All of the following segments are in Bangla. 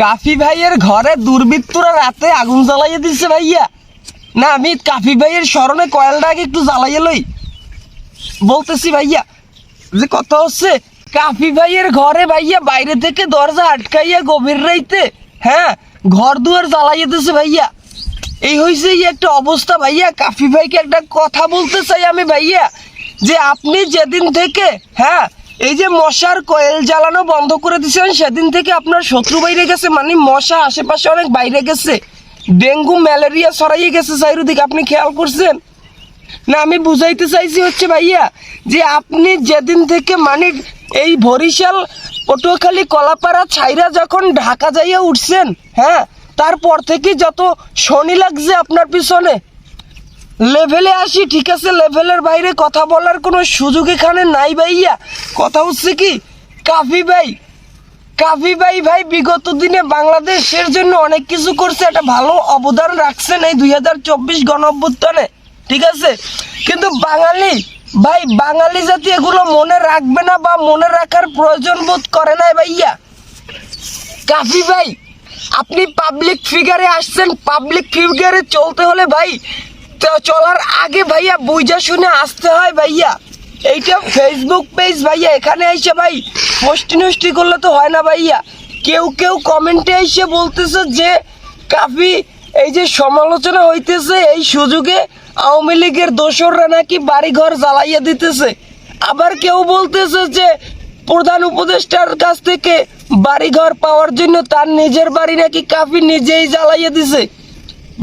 কাফি ভাইয়ের ঘরে দুর্বৃত্তরা রাতে আগুন জ্বালাইয়ে দিচ্ছে ভাইয়া। না, আমি কাফি ভাইয়ের স্মরণে কয়েলটা আগে একটু জ্বালাইয়ে লই। বলতেছি ভাইয়া, যে কথা হচ্ছে, কাফি ভাইয়ের ঘরে ভাইয়া বাইরে থেকে দরজা আটকাইয়া গভীর রাইতে হ্যাঁ ঘর দুয়ার জ্বালাইয়ে দিছে ভাইয়া। এই হয়েছে একটা অবস্থা ভাইয়া। কাফি ভাইকে একটা কথা বলতে চাই আমি ভাইয়া, যে আপনি যেদিন থেকে হ্যাঁ এই যে মশার কয়েল জ্বালানো বন্ধ করে দিয়েছেন, সেদিন থেকে আপনার শত্রু বাইরে গেছে মানে মশা আশেপাশে অনেক বাইরে গেছে। ডেঙ্গু, ম্যালেরিয়া ছড়াইয়ে গেছে চারিদিকে, আপনি খেয়াল করছেন? না, আমি বুঝাইতে চাইছি হচ্ছে ভাইয়া, যে আপনি যেদিন থেকে মানে এই বরিশাল, পটুয়াখালী, কলাপাড়া ছাইরা যখন ঢাকা যাইয়া উঠছেন হ্যাঁ তারপর থেকে যত শনি লাগছে আপনার পিছনে লেভেলে আসি, ঠিক আছে? লেভেলের বাইরে কথা বলার কোনো সুযোগ এখানে নাই ভাইয়া। কথা হচ্ছে কি, কাফি ভাই কাফি ভাই ভাই বিগত দিনে বাংলাদেশের জন্য অনেক কিছু করছে, একটা ভালো অবদান রাখছেন এই দুই হাজার চব্বিশ গণ অভ্যুত্থানে, ঠিক আছে? কিন্তু বাঙালি, ভাই, বাঙালি জাতি এগুলো মনে রাখবে না বা মনে রাখার প্রয়োজন বোধ করে না ভাইয়া। কাফি ভাই, আপনি পাবলিক ফিগারে আসছেন পাবলিক ফিগারে চলতে হলে ভাই চলার আগে ভাইয়া বুঝা শুনে আসতে হয় ভাইয়া। এইটা ফেসবুক পেজ ভাইয়া, এখানে এসে ভাই পোস্টি নষ্টি করলে তো হয় না ভাইয়া। কেউ কেউ কমেন্টে এসে বলতেছে যে, কাফি, এই যে সমালোচনা হইতেছে, এই সুযোগে আওয়ামী লীগের দোসররা নাকি বাড়িঘর জ্বালাইয়া দিতেছে। আবার কেউ বলতেছে যে, প্রধান উপদেষ্টার কাছ থেকে বাড়িঘর পাওয়ার জন্য তার নিজের বাড়ি নাকি কাফি নিজেই জ্বালাইয়া দিছে।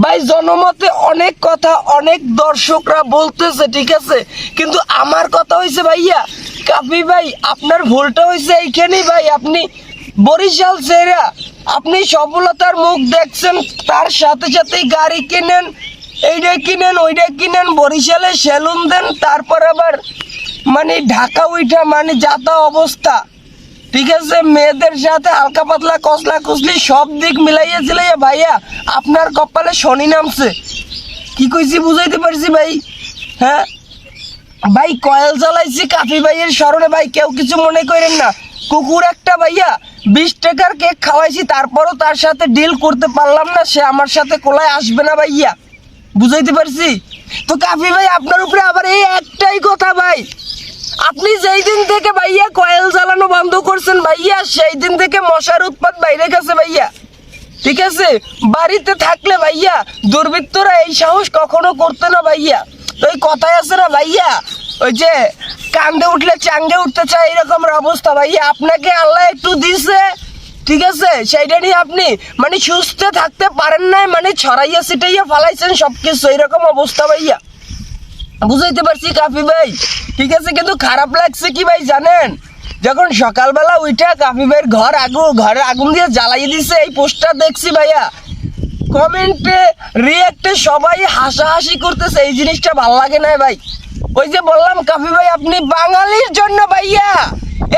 ভাই, জনমতে অনেক কথা, অনেক দর্শকরা বলতেছে, ঠিক আছে? কিন্তু আমার কথা হয়েছে ভাইয়া কাপি ভাই, আপনার ভুলটা হয়েছে এইখানেই ভাই, আপনি বরিশাল সেরা আপনি সফলতার মুখ দেখছেন, তার সাথে সাথেই গাড়ি কিনেন, এইটা কিনেন, ওইটা কিনেন, বরিশালে সেলুন দেন, তারপর আবার মানে ঢাকা উইঠা মানে যাতা অবস্থা। ঠিক আছে, মেয়েদের সাথে হালকা পাতলা কসলা কসলি সব দিক মিলাইয়া জিলাইয়া ভাইয়া, আপনার কপালে শনি নামছে। কি কইছি বুঝাইতে পারছি ভাই? হ্যাঁ? ভাই, কয়েল জ্বালাইছি কাফি ভাইয়ের স্মরণে, ভাই, কেউ কিছু মনে করেন না। কুকুর একটা ভাইয়া, বিশ টাকার কেক খাওয়াইছি, তারপরও তার সাথে ডিল করতে পারলাম না, সে আমার সাথে কোলায় আসবে না ভাইয়া। বুঝাইতে পারছি? তো কাফি ভাই, আপনার উপরে আবার এই একটাই কথা ভাই। আপনি যেই দিন থেকে ভাইয়া কয়েল জ্বালানো ভাইয়া সেই দিন থেকে মশার উৎপাত বাইরে গেছে ভাইয়া। ঠিক আছে? বাড়িতে থাকলে ভাইয়া, দুর্বৃত্তরা এই সাহস কখনো করতে না ভাইয়া। ওই কথাই আছে না ভাইয়া? ওই যে কান্দে উঠলে চাঙ্গে উঠতে চায়, এরকম অবস্থা ভাইয়া। আপনাকে আল্লাহ একটু দিছে, ঠিক আছে? সেইটা নিয়ে আপনি মানে সুস্থ থাকতে পারেন নাই মানে ছড়াইয়া ছিটাইয়া ফালাইছেন সব কিছু এইরকম অবস্থা ভাইয়া। বুঝাইতে পারছি কাফি ভাই? ঠিক আছে? কিন্তু খারাপ লাগছে কি ভাই, জানেন? যখন সকালবেলা উইঠা কাফি ভাইয়ের ঘর আগুন ঘরে আগুন দিয়ে জ্বালাই দিছে, এই পোস্টার দেখছি ভাইয়া। কমেন্টে রিয়াক্টে সবাই হাসাহাসি করতেছে, এই জিনিসটা ভালো লাগে না ভাই। ওই যে বললাম, কাফি ভাই, আপনি বাঙালির জন্য ভাইয়া।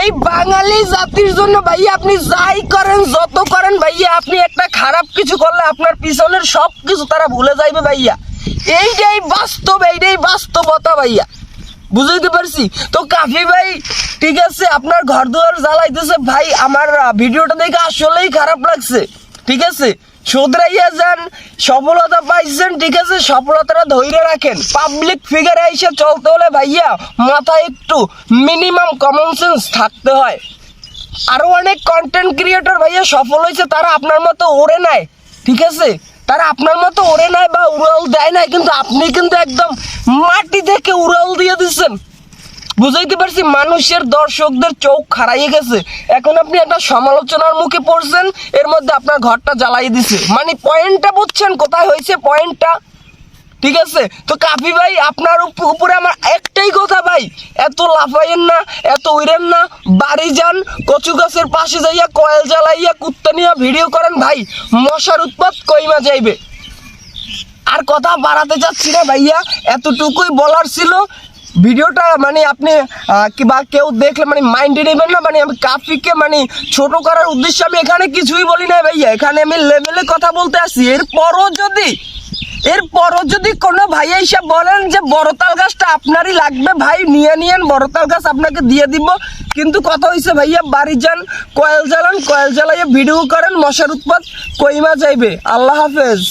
এই বাঙালি জাতির জন্য ভাইয়া, আপনি যাই করেন, যত করেন ভাইয়া, আপনি একটা খারাপ কিছু করলে আপনার পিছনের সব কিছু তারা ভুলে যাইবে ভাইয়া। এইটাই বাস্তব, এইটাই বাস্তবতা ভাইয়া। বুঝাইতে পারছি? তো কাফি ভাই, ঠিক আছে, আপনার ঘর দুয়ার জ্বালাইতেছে। ভাই, আমার ভিডিওটা দেখে আসলেই খারাপ লাগছে। ঠিক আছে? শুধরাইয়া যান, সফলতা পাইছেন, ঠিক আছে? সফলতাটা ধৈর্য রাখেন। পাবলিক ফিগারে এসে চলতে হলে ভাইয়া, মাথায় একটু মিনিমাম কমন সেন্স থাকতে হয়। আরও অনেক কন্টেন্ট ক্রিয়েটর ভাইয়া সফল হয়েছে তারা আপনার মতো ওড়ে নাই। ঠিক আছে? তারা আপনার মতো ওড়ে নাই বা উড়াল দেয় নাই, কিন্তু আপনি কিন্তু একদম মাটি থেকে উড়াল দিয়ে দিচ্ছেন। বুঝাইতে পারছি মানুষের দর্শকদের চোখ খারাইয়ে গেছে। এখন আপনি একটা সমালোচনার মুখে পড়ছেন, এর মধ্যে আপনার ঘরটা জ্বালাই দিছে। মানে পয়েন্টটা বুঝছেন, কোথায় হয়েছে পয়েন্টটা ঠিক আছে? তো কাপি ভাই, আপনার উপরে আমার একটাই কথা ভাই, এত লাফাইয়েন না, এত উইরেন না, বাড়ি যান, কচু গাছের পাশে যাইয়া কয়েল জ্বালাইয়া কুত্তা নিয়ে ভিডিও করেন ভাই, মশার উৎপাত কইমা যাইবে। আর কথা বাড়াতে চাচ্ছি না ভাইয়া, এতটুকুই বলার ছিল। ভিডিওটা মানে আপনি বা কেউ দেখলে মানে মাইন্ডে নেবেন না মানে আমি কাফিকে মানে ছোট করার উদ্দেশ্যে আমি এখানে কিছুই বলি না ভাইয়া, এখানে আমি লেভেলে কথা বলতে আসি এরপরও যদি এরপরও যদি কোনো ভাই এসে বলেন যে বড়তাল গাছটা আপনারই লাগবে, ভাই নিয়ে নিয়েন, বড়তাল গাছ আপনাকে দিয়ে দিব। কিন্তু কথা হয়েছে ভাইয়া, বাড়ি যান, কয়েল জ্বালান, কয়েল জ্বালাইয়া ভিডিও করেন, মশার উৎপাদ কইমা যাইবে। আল্লাহ হাফেজ।